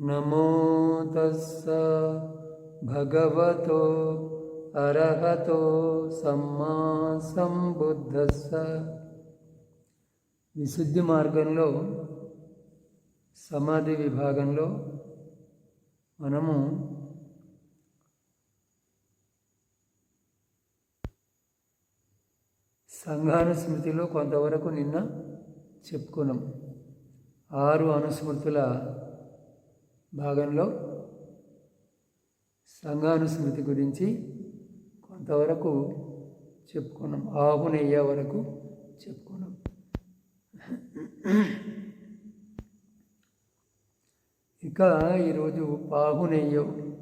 నమో తస్స భగవతో అర్హతో సమ్మా సంబుద్ధస్స విశుద్ధి మార్గంలో సమాధి విభాగంలో మనము సంఘానుస్మృతిలో కొంతవరకు నిన్న చెప్పుకున్నాం. ఆరు అనుస్మృతుల భాగంలో సంఘానుస్మృతి గురించి కొంతవరకు చెప్పుకున్నాం. ఆహునయ్యే వరకు చెప్పుకున్నాం. ఇక ఈరోజు పాహునెయ్యం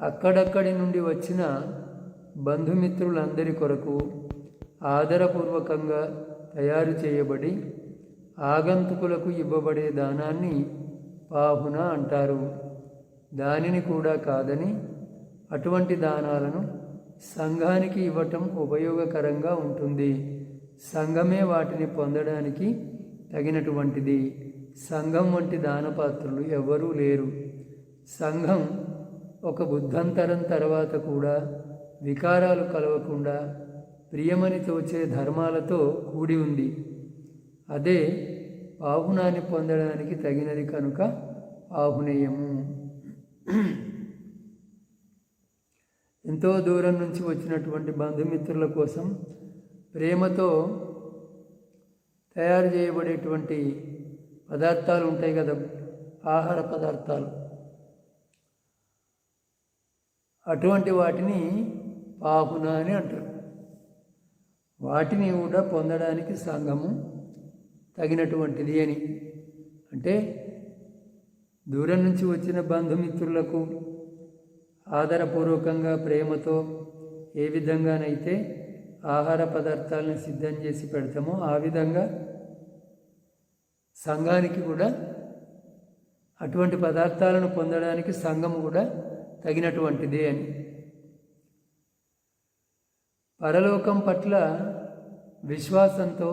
అక్కడక్కడి నుండి వచ్చిన బంధుమిత్రులందరి కొరకు ఆదరపూర్వకంగా తయారు చేయబడి ఆగంతుకులకు ఇవ్వబడే దానాన్ని పాహున అంటారు. దానిని కూడా కాదని అటువంటి దానాలను సంఘానికి ఇవ్వటం ఉపయోగకరంగా ఉంటుంది. సంఘమే వాటిని పొందడానికి తగినటువంటిది. సంఘం వంటి దానపాత్రులు ఎవ్వరూ లేరు. సంఘం ఒక బుద్ధంతరం తర్వాత కూడా వికారాలు కలవకుండా ప్రియమని తోచే ధర్మాలతో కూడి ఉంది. అదే పాహునాన్ని పొందడానికి తగినది కనుక ఆహునేయము. ఎంతో దూరం నుంచి వచ్చినటువంటి బంధుమిత్రుల కోసం ప్రేమతో తయారు చేయబడేటువంటి పదార్థాలు ఉంటాయి కదా ఆహార పదార్థాలు. అటువంటి వాటిని పాహున అని అంటారు. వాటిని కూడా పొందడానికి సంఘము తగినటువంటిది అని. అంటే దూరం నుంచి వచ్చిన బంధుమిత్రులకు ఆదరపూర్వకంగా ప్రేమతో ఏ విధంగానైతే ఆహార పదార్థాలను సిద్ధం చేసి పెడతామో ఆ విధంగా సంఘానికి కూడా అటువంటి పదార్థాలను పొందడానికి సంఘం కూడా తగినటువంటిదే అని. పరలోకం పట్ల విశ్వాసంతో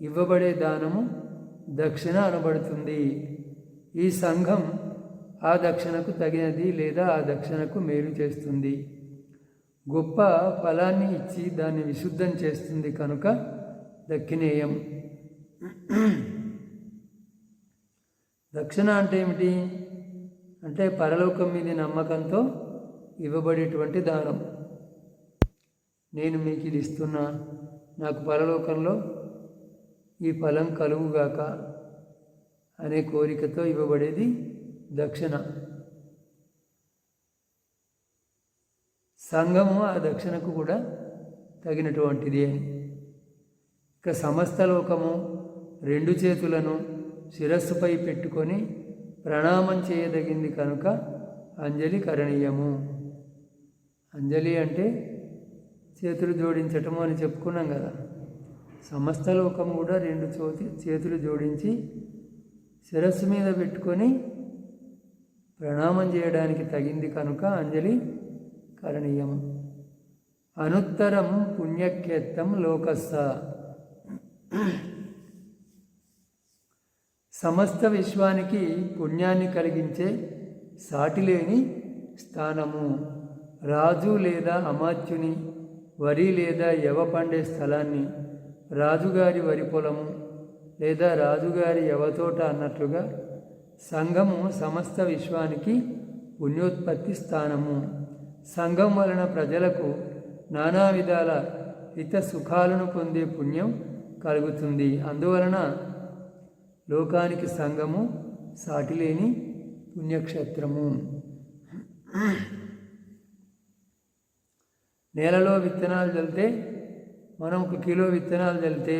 ఇవ్వబడే దానము దక్షిణ అనబడుతుంది. ఈ సంఘం ఆ దక్షిణకు తగినది లేదా ఆ దక్షిణకు మేలు చేస్తుంది. గొప్ప ఫలాన్ని ఇచ్చి దాన్ని విశుద్ధం చేస్తుంది కనుక దక్షిణేయం. దక్షిణ అంటే ఏమిటి? అంటే పరలోకం మీద నమ్మకంతో ఇవ్వబడేటువంటి దానం. నేను మీకు ఇది ఇస్తున్నా. నాకు పరలోకంలో ఈ ఫలం కలుగుగాక అనే కోరికతో ఇవ్వబడేది దక్షిణ. సంఘము ఆ దక్షిణకు కూడా తగినటువంటిది అని. ఇక సమస్త లోకము రెండు చేతులను శిరస్సుపై పెట్టుకొని ప్రణామం చేయదగింది కనుక అంజలి కరణీయము. అంజలి అంటే చేతులు జోడించటము అని చెప్పుకున్నాం కదా. సమస్త లోకం కూడా రెండు చోతి చేతులు జోడించి శిరస్సు మీద పెట్టుకొని ప్రణామం చేయడానికి తగింది కనుక అంజలి కరణీయం. అనుత్తరం పుణ్యక్షేత్రం లోకస్స. సమస్త విశ్వానికి పుణ్యాన్ని కలిగించే సాటిలేని స్థానము. రాజు లేదా అమాత్యుని వరి లేదా యవ పండే స్థలాన్ని రాజుగారి వరి పొలము లేదా రాజుగారి యవతోట అన్నట్లుగా సంఘము సమస్త విశ్వానికి పుణ్యోత్పత్తి స్థానము. సంఘం వలన ప్రజలకు నానా విధాల హిత సుఖాలను పొందే పుణ్యం కలుగుతుంది. అందువలన లోకానికి సంఘము సాటిలేని పుణ్యక్షేత్రము. నేలలో విత్తనాలు చల్లితే మనం ఒక కిలో విత్తనాలు చల్లితే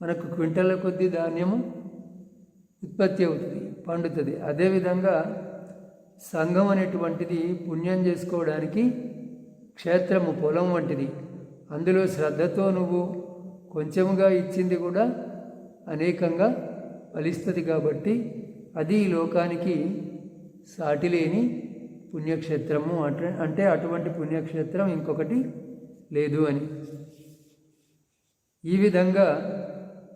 మనకు క్వింటల కొద్దీ ధాన్యము ఉత్పత్తి అవుతుంది పండుతుంది. అదేవిధంగా సంఘం అనేటువంటిది పుణ్యం చేసుకోవడానికి క్షేత్రము పొలం వంటిది. అందులో శ్రద్ధతో నువ్వు కొంచెముగా ఇచ్చింది కూడా అనేకంగా ఫలిస్తుంది కాబట్టి అది ఈ లోకానికి సాటిలేని పుణ్యక్షేత్రము. అంటే అంటే అటువంటి పుణ్యక్షేత్రం ఇంకొకటి లేదు అని. ఈ విధంగా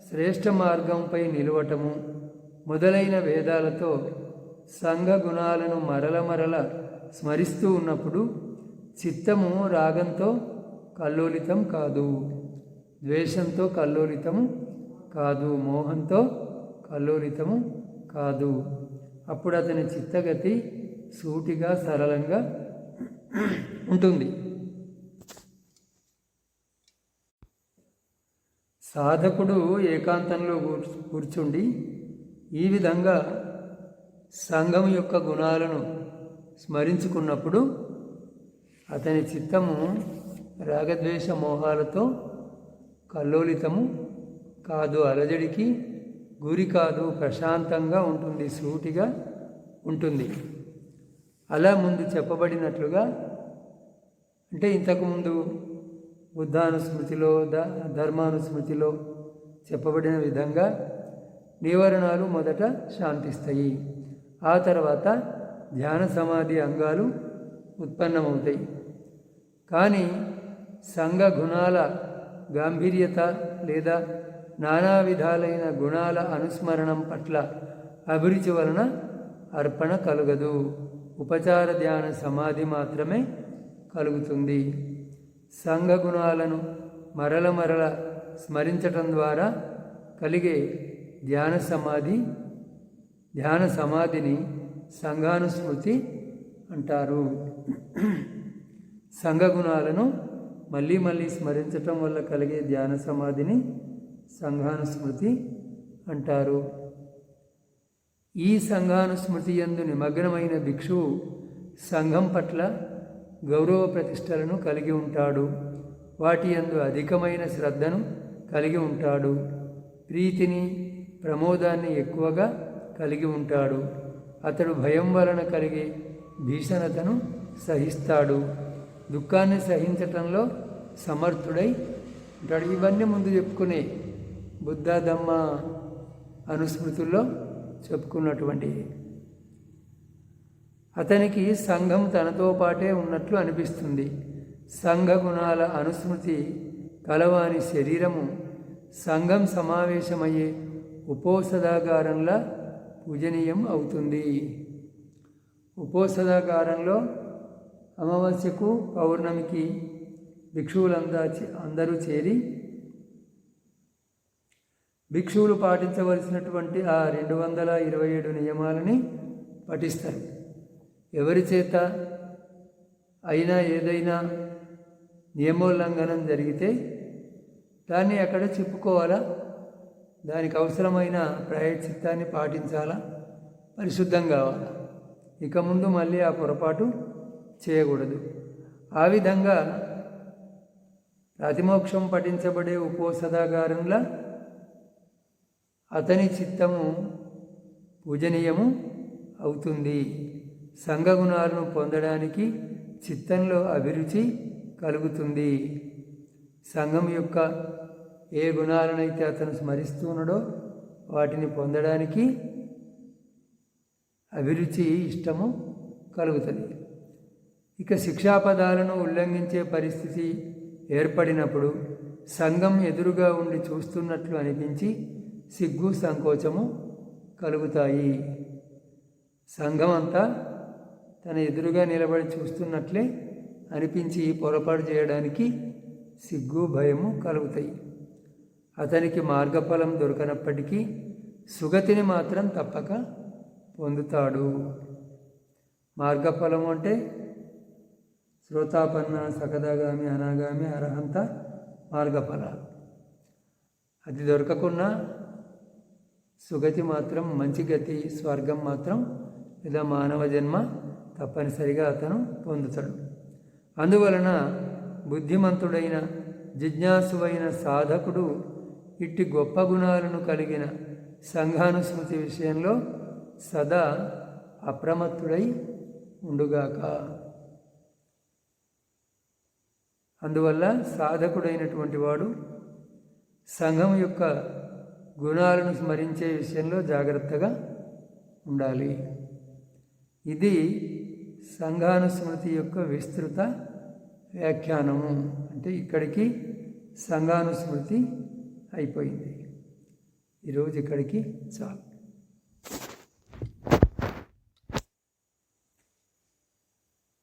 శ్రేష్ఠ మార్గంపై నిలవటము మొదలైన వేదాలతో సంఘ గుణాలను మరల మరల స్మరిస్తూ ఉన్నప్పుడు చిత్తము రాగంతో కల్లోలితం కాదు ద్వేషంతో కల్లోలితము కాదు మోహంతో కల్లోలితము కాదు. అప్పుడు అతని చిత్తగతి సూటిగా సరళంగా ఉంటుంది. సాధకుడు ఏకాంతంలో కూర్చు- కూర్చుండి ఈ విధంగా సంఘం యొక్క గుణాలను స్మరించుకున్నప్పుడు అతని చిత్తము రాగద్వేష మోహాలతో కల్లోలితము కాదు అలజడికి గురి కాదు ప్రశాంతంగా ఉంటుంది సూటిగా ఉంటుంది. అలా ముందు చెప్పబడినట్లుగా అంటే ఇంతకుముందు బుద్ధానుస్మృతిలో ద ధర్మానుస్మృతిలో చెప్పబడిన విధంగా నివారణాలు మొదట శాంతిస్తాయి. ఆ తర్వాత ధ్యాన సమాధి అంగాలు ఉత్పన్నమవుతాయి. కానీ సంఘ గుణాల గాంభీర్యత లేదా నానా విధాలైన గుణాల అనుస్మరణం పట్ల అభిరుచి వలన అర్పణ కలుగదు. ఉపచార ధ్యాన సమాధి మాత్రమే కలుగుతుంది. సంఘ గుణాలను మరల మరల స్మరించటం ద్వారా కలిగే ధ్యాన సమాధి ధ్యాన సమాధిని సంఘానుస్మృతి అంటారు. సంఘ గుణాలను మళ్ళీ మళ్ళీ స్మరించటం వల్ల కలిగే ధ్యాన సమాధిని సంఘానుస్మృతి అంటారు. ఈ సంఘానుస్మృతి యందు నిమగ్నమైన భిక్షువు సంఘం పట్ల గౌరవ ప్రతిష్టలను కలిగి ఉంటాడు. వాటి యందు అధికమైన శ్రద్ధను కలిగి ఉంటాడు. ప్రీతిని ప్రమోదాన్ని ఎక్కువగా కలిగి ఉంటాడు. అతడు భయం వలన కలిగే భీషణతను సహిస్తాడు. దుఃఖాన్ని సహించటంలో సమర్థుడై ఉంటాడు. ఇవన్నీ ముందు చెప్పుకునే బుద్ధదమ్మ అనుస్మృతుల్లో చెప్పుకున్నటువంటి అతనికి సంఘం తనతో పాటే ఉన్నట్లు అనిపిస్తుంది. సంఘ గుణాల అనుస్మృతి కలవాని శరీరము సంఘం సమావేశమయ్యే ఉపోసదాగారంలా పూజనీయం అవుతుంది. ఉపోసదాగారంలో అమావాస్యకు పౌర్ణమికి భిక్షువులందా అందరూ చేరి భిక్షువులు పాటించవలసినటువంటి ఆ రెండు వందల ఇరవై ఏడు నియమాలని పఠిస్తారు. ఎవరి చేత అయినా ఏదైనా నియమోల్లంఘనం జరిగితే దాన్ని అక్కడ చెప్పుకోవాలా? దానికి అవసరమైన ప్రాయచిత్తాన్ని పాటించాలా? పరిశుద్ధం కావాలా? ఇక ముందు మళ్ళీ ఆ పొరపాటు చేయకూడదు. ఆ విధంగా ప్రతిమోక్షం పఠించబడే ఉపోసదాగారంలా అతని చిత్తము పూజనీయము అవుతుంది. సంఘగుణాలను పొందడానికి చిత్తంలో అభిరుచి కలుగుతుంది. సంఘం యొక్క ఏ గుణాలనైతే అతను స్మరిస్తున్నాడో వాటిని పొందడానికి అభిరుచి ఇష్టము కలుగుతుంది. ఇక శిక్షాపదాలను ఉల్లంఘించే పరిస్థితి ఏర్పడినప్పుడు సంఘం ఎదురుగా ఉండి చూస్తున్నట్లు అనిపించి సిగ్గు సంకోచము కలుగుతాయి. సంఘం అంతా తన ఎదురుగా నిలబడి చూస్తున్నట్లే అనిపించి పొరపాటు చేయడానికి సిగ్గు భయము కలుగుతాయి. అతనికి మార్గఫలం దొరకనప్పటికీ సుగతిని మాత్రం తప్పక పొందుతాడు. మార్గఫలం అంటే శ్రోతాపన్న సకదాగామి అనాగామి అర్హంత మార్గఫలాలు అది దొరకకున్నా సుగతి మాత్రం మంచి గతి స్వర్గం మాత్రం లేదా మానవ జన్మ తప్పనిసరిగా అతను పొందుతాడు. అందువలన బుద్ధిమంతుడైన జిజ్ఞాసువైన సాధకుడు ఇట్టి గొప్ప గుణాలను కలిగిన సంఘానుస్మృతి విషయంలో సదా అప్రమత్తుడై ఉండుగాక. అందువల్ల సాధకుడైనటువంటి వాడు సంఘం యొక్క గుణాలను స్మరించే విషయంలో జాగ్రత్తగా ఉండాలి. ఇది సంఘానుస్మృతి యొక్క విస్తృత వ్యాఖ్యానము. అంటే ఇక్కడికి సంఘానుస్మృతి అయిపోయింది. ఈరోజు ఇక్కడికి చాలు.